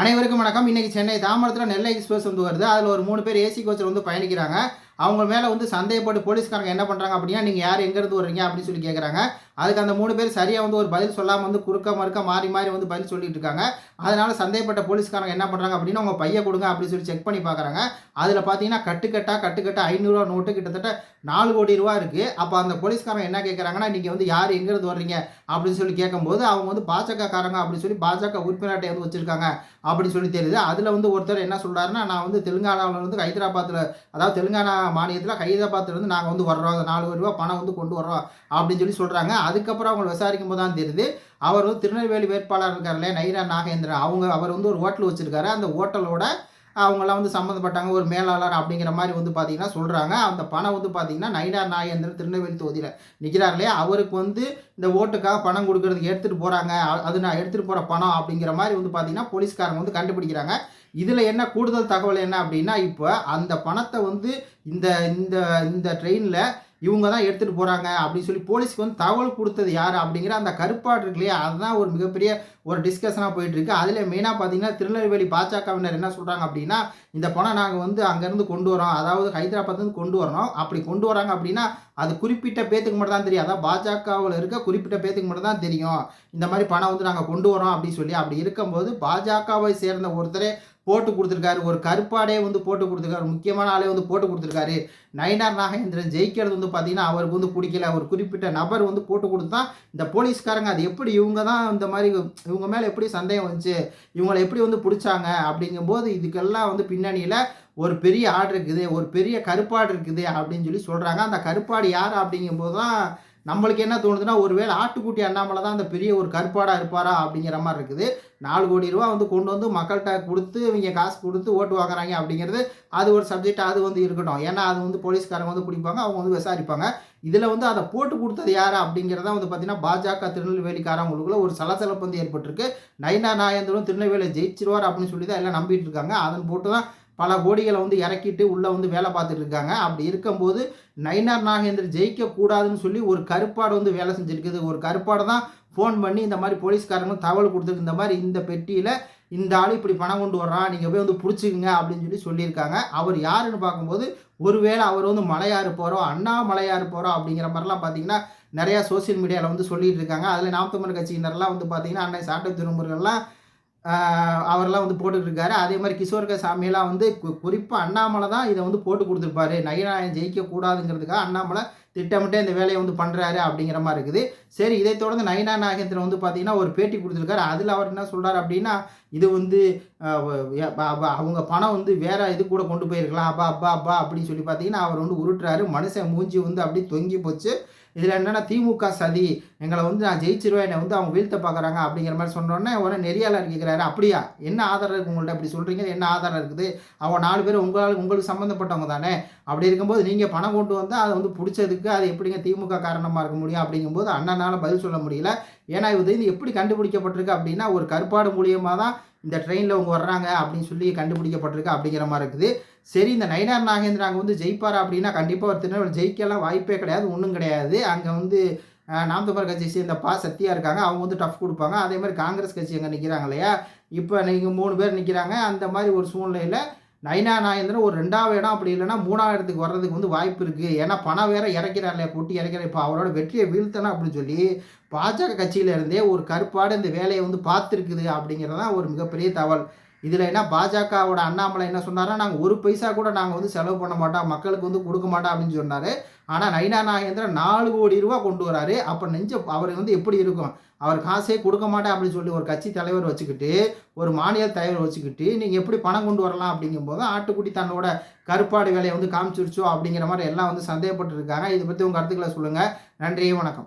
அனைவருக்கும் வணக்கம். இன்னைக்கு சென்னை தாமரத்தில் நெல்லை எக்ஸ்பிரஸ் வந்து வருது அதில் ஒரு மூணு பேர் ஏசி கோச்சில் வந்து பயணிக்கிறாங்க. அவங்க மேலே வந்து சந்தேகப்பட்டு போலீஸ்காரங்க என்ன பண்ணுறாங்க அப்படின்னா நீங்கள் யார் எங்கேருந்து வர்றீங்க அப்படின்னு சொல்லி கேட்குறாங்க அதுக்கு அந்த மூணு பேர் சரியாக வந்து ஒரு பதில் சொல்லாமல் வந்து குறுக்க மறுக்க மாறி மாறி வந்து பதில் சொல்லிட்டு இருக்காங்க. அதனால் சந்தேகப்பட்ட போலீஸ்காரங்க என்ன பண்ணுறாங்க அப்படின்னா உங்கள் பைய கொடுங்க அப்படின்னு சொல்லி செக் பண்ணி பார்க்குறாங்க அதில் பார்த்தீங்கன்னா கட்டுக்கட்டா கட்டுக்கட்டா ஐநூறுரூவா நோட்டு கிட்டத்தட்ட நாலு கோடி ரூபா இருக்குது அப்போ அந்த போலீஸ்காரங்க என்ன கேட்குறாங்கன்னா நீங்கள் வந்து யார் எங்கேருந்து வர்றீங்க அப்படின்னு சொல்லி கேட்கும்போது அவங்க வந்து பாஜக காரங்க அப்படின்னு சொல்லி பாஜக உறுப்பினர்கிட்ட வந்து வச்சுருக்காங்க அப்படின்னு சொல்லி தெரியுது. அதில் வந்து ஒருத்தர் என்ன சொல்கிறாருன்னா நான் வந்து தெலுங்கானாவில் வந்து ஹைதராபாத்தில் அதாவது தெலுங்கானா மாநிலத்தில் ஹைதராபாத்துலேருந்து நாங்கள் வந்து வர்றோம். நாலு ரூபா பணம் வந்து கொண்டு வர்றோம் அப்படின்னு சொல்லி சொல்கிறாங்க அதுக்கப்புறம் அவங்க விசாரிக்கும் போது தான் தெரியுது அவர் வந்து திருநெல்வேலி வேட்பாளர் இருக்கார்ல நைரா நாகேந்திரன். அவங்க அவர் வந்து ஒரு ஹோட்டல் வச்சுருக்காரு. அந்த ஹோட்டலோட அவங்களாம் வந்து சம்மந்தப்பட்டாங்க ஒரு மேலாளர் அப்படிங்கிற மாதிரி வந்து பார்த்தீங்கன்னா சொல்கிறாங்க அந்த பணம் வந்து பார்த்தீங்கன்னா நயினார் நாயந்திரன் திருநெல்வேலி தொகுதியில் நிற்கிறார் இல்லையா? அவருக்கு வந்து இந்த ஓட்டுக்காக பணம் கொடுக்கறதுக்கு எடுத்துகிட்டு போகிறாங்க அது நான் எடுத்துகிட்டு போகிற பணம் அப்படிங்கிற மாதிரி வந்து பார்த்தீங்கன்னா போலீஸ்காரங்க வந்து கண்டுபிடிக்கிறாங்க. இதில் என்ன கூடுதல் தகவல் என்ன அப்படின்னா இப்போ அந்த பணத்தை வந்து இந்த இந்த இந்த ட்ரெயினில் இவங்க தான் எடுத்துகிட்டு போகிறாங்க அப்படின்னு சொல்லி போலீஸ்க்கு வந்து தகவல் கொடுத்தது யார் அப்படிங்கிற அந்த கருப்பாடு இருக்கு இல்லையா? அதுதான் ஒரு மிகப்பெரிய ஒரு டிஸ்கஷனாக போயிட்டுருக்கு அதில் மெயினாக பார்த்தீங்கன்னா திருநெல்வேலி பாஜகவினர் என்ன சொல்கிறாங்க அப்படின்னா இந்த பணம் நாங்கள் வந்து அங்கேருந்து கொண்டு வரோம். அதாவது ஹைதராபாத்லேருந்து கொண்டு வரணும். அப்படி கொண்டு வராங்க அப்படின்னா அது குறிப்பிட்ட பேத்துக்கு மட்டும் தான் தெரியும். அதான் பாஜகவில் இருக்க குறிப்பிட்ட பேத்துக்கு மட்டும் தான் தெரியும். இந்த மாதிரி பணம் வந்து நாங்கள் கொண்டு வரோம் அப்படின்னு சொல்லி அப்படி இருக்கும்போது பாஜகவை சேர்ந்த ஒருத்தரே போட்டு கொடுத்துருக்காரு. ஒரு கருப்பாடே வந்து போட்டு கொடுத்துருக்காரு. முக்கியமான ஆளே வந்து போட்டு கொடுத்துருக்காரு. நயினார் நாகேந்திரன் ஜெயிக்கிறது வந்து பார்த்தீங்கன்னா அவருக்கு வந்து பிடிக்கல. ஒரு குறிப்பிட்ட நபர் வந்து போட்டு கொடுத்தா இந்த போலீஸ்காரங்க அது எப்படி இவங்க தான் இந்த மாதிரி இவங்க மேலே எப்படி சந்தேகம் வந்துச்சு? இவங்களை எப்படி வந்து பிடிச்சாங்க? அப்படிங்கும்போது இதுக்கெல்லாம் வந்து பின்னணியில் ஒரு பெரிய ஆடு இருக்குது ஒரு பெரிய கருப்பாடு இருக்குது அப்படின்னு சொல்லி சொல்கிறாங்க அந்த கருப்பாடு யார் அப்படிங்கும்போது தான் நம்மளுக்கு என்ன தோணுதுன்னா ஒருவேளை ஆட்டுக்குட்டி அண்ணாமலை தான் அந்த பெரிய ஒரு கருப்பாடாக இருப்பாரா அப்படிங்கிற மாதிரி இருக்குது. நாலு கோடி ரூபா வந்து கொண்டு வந்து மக்கள்கிட்ட கொடுத்து இவங்க காசு கொடுத்து ஓட்டு வாங்குறாங்க அப்படிங்கிறது அது ஒரு சப்ஜெக்ட் அது வந்து இருக்கட்டும். ஏன்னா அது வந்து போலீஸ்காரங்க வந்து பிடிப்பாங்க அவங்க வந்து விசாரிப்பாங்க. இதில் வந்து அதை போட்டு கொடுத்தது யார் அப்படிங்கிறத வந்து பார்த்தீங்கன்னா பாஜக திருநெல்வேலிக்காரங்களுக்குள்ள ஒரு சலசலப்பு வந்து ஏற்பட்டிருக்கு. நைனா நாயந்தரும் திருநெல்வேலி ஜெயிச்சிருவார் அப்படின்னு சொல்லி தான் எல்லாம் நம்பிட்டு இருக்காங்க. அதன் போட்டு தான் பல கோடிகளை வந்து இறக்கிட்டு உள்ளே வந்து வேலை பார்த்துட்டு இருக்காங்க. அப்படி இருக்கும்போது நயினார் நாகேந்திர ஜெயிக்கக்கூடாதுன்னு சொல்லி ஒரு கருப்பாடு வந்து வேலை செஞ்சுருக்குது. ஒரு கருப்பாடு தான் ஃபோன் பண்ணி இந்த மாதிரி போலீஸ்காரங்களும் தகவல் கொடுத்துருக்கு இந்த மாதிரி இந்த பெட்டியில் இந்த ஆள் இப்படி பணம் கொண்டு வர்றான் நீங்கள் போய் வந்து பிடிச்சிக்குங்க அப்படின்னு சொல்லி சொல்லியிருக்காங்க. அவர் யாருன்னு பார்க்கும்போது ஒருவேளை அவர் வந்து மலையாறு போகிறோம் அண்ணா மலையாறு போகிறோம் அப்படிங்கிற மாதிரிலாம் பார்த்தீங்கன்னா நிறையா சோசியல் மீடியாவில் வந்து சொல்லிட்டு இருக்காங்க. அதில் நாம் தமிழ் கட்சியினர்லாம் வந்து பார்த்தீங்கன்னா அன்னை சாட்டை திருமுறைகள்லாம் அவரெல்லாம் வந்து போட்டுக்கிட்டு அதே மாதிரி கிஷோர்க சாமியெல்லாம் வந்து குறிப்பாக அண்ணாமலை தான் இதை வந்து போட்டு கொடுத்துருப்பாரு. நயனாயன் ஜெயிக்கக்கூடாதுங்கிறதுக்காக அண்ணாமலை திட்டமிட்டே இந்த வேலையை வந்து பண்ணுறாரு அப்படிங்கிற மாதிரி இருக்குது. சரி இதை தொடர்ந்து நயனா நாகேந்திரன் வந்து பார்த்தீங்கன்னா ஒரு பேட்டி கொடுத்துருக்காரு. அதில் அவர் என்ன சொல்கிறார் அப்படின்னா இது வந்து அவங்க பணம் வந்து வேறு இது கூட கொண்டு போயிருக்கலாம். அப்பா அப்பா அப்பா அப்படின்னு சொல்லி பார்த்தீங்கன்னா அவர் வந்து உருட்டுறாரு. மனுஷன் மூஞ்சி வந்து அப்படியே தொங்கி போச்சு. இதில் என்னென்னா திமுக சதி எங்களை வந்து நான் ஜெயிச்சிருவேன் என்னை வந்து அவங்க வீழ்த்த பார்க்குறாங்க அப்படிங்கிற மாதிரி சொன்னோன்னே உடனே நெறியாளர் கேட்குறாரு அப்படியா? என்ன ஆதாரம் இருக்குது உங்கள்ட்ட? அப்படி சொல்கிறீங்க என்ன ஆதாரம் இருக்குது? அவங்க நாலு பேர் உங்களால் உங்களுக்கு சம்மந்தப்பட்டவங்க தானே? அப்படி இருக்கும்போது நீங்கள் பணம் கொண்டு வந்தால் அதை வந்து பிடிச்சதுக்கு அது எப்படிங்க திமுக காரணமாக இருக்க முடியும்? அப்படிங்கும்போது அண்ணனால் பதில் சொல்ல முடியல. ஏன்னா இது இது எப்படி கண்டுபிடிக்கப்பட்டிருக்கு அப்படின்னா ஒரு கருப்பாடு மூலியமாக தான் இந்த ட்ரெயினில் அவங்க வர்றாங்க அப்படின்னு சொல்லி கண்டுபிடிக்கப்பட்டிருக்கு அப்படிங்கிற மாதிரி இருக்குது. சரி இந்த நயினார் நாகேந்திரன் அங்கே வந்து ஜெயிப்பார் அப்படின்னா கண்டிப்பாக ஒரு திருநெல்வேலி ஜெயிக்கலாம் வாய்ப்பே கிடையாது ஒன்றும் கிடையாது. அங்கே வந்து நாம் தமிழர் கட்சி சேர்ந்த பா. சத்தியா இருக்காங்க அவங்க வந்து டஃப் கொடுப்பாங்க. அதே மாதிரி காங்கிரஸ் கட்சி அங்கே நிற்கிறாங்க இல்லையா? இப்போ நீங்கள் மூணு பேர் நிற்கிறாங்க அந்த மாதிரி ஒரு சூழ்நிலையில் நைனா நாயந்திரன் ஒரு ரெண்டாவது இடம் அப்படி இல்லைன்னா மூணாவது இடத்துக்கு வர்றதுக்கு வந்து வாய்ப்பு இருக்குது ஏன்னா பணம் வேற இறக்கிறார் இல்லையா கொட்டி இறக்கிறார். இப்போ அவரோட வெற்றியை வீழ்த்தணும் அப்படின்னு சொல்லி பாஜக கட்சியிலேருந்தே ஒரு கருப்பாடு இந்த வேலையை வந்து பார்த்துருக்குது அப்படிங்கிறதான் ஒரு மிகப்பெரிய தகவல் இதில் என்ன பாஜகவோட அண்ணாமலை என்ன சொன்னாரா நாங்கள் ஒரு பைசா கூட நாங்கள் வந்து செலவு பண்ண மாட்டோம் மக்களுக்கு வந்து கொடுக்க மாட்டோம் அப்படின்னு சொன்னார். ஆனால் நைனா நாகேந்திரன் நாலு கோடி ரூபா கொண்டு வராரு. அப்போ நெஞ்ச அவர் வந்து எப்படி இருக்கும்? அவர் காசே கொடுக்க மாட்டேன் அப்படின்னு சொல்லி ஒரு கட்சி தலைவர் வச்சுக்கிட்டு ஒரு மாநில தலைவர் வச்சுக்கிட்டு நீங்கள் எப்படி பணம் கொண்டு வரலாம் அப்படிங்கும்போது ஆட்டுக்குட்டி தன்னோட கருப்பாடு வேலையை வந்து காமிச்சிருச்சோ அப்படிங்கிற மாதிரி எல்லாம் வந்து சந்தேகப்பட்டு இருக்காங்க இதை பற்றி உங்கள் கருத்துக்களை சொல்லுங்கள் நன்றி வணக்கம்.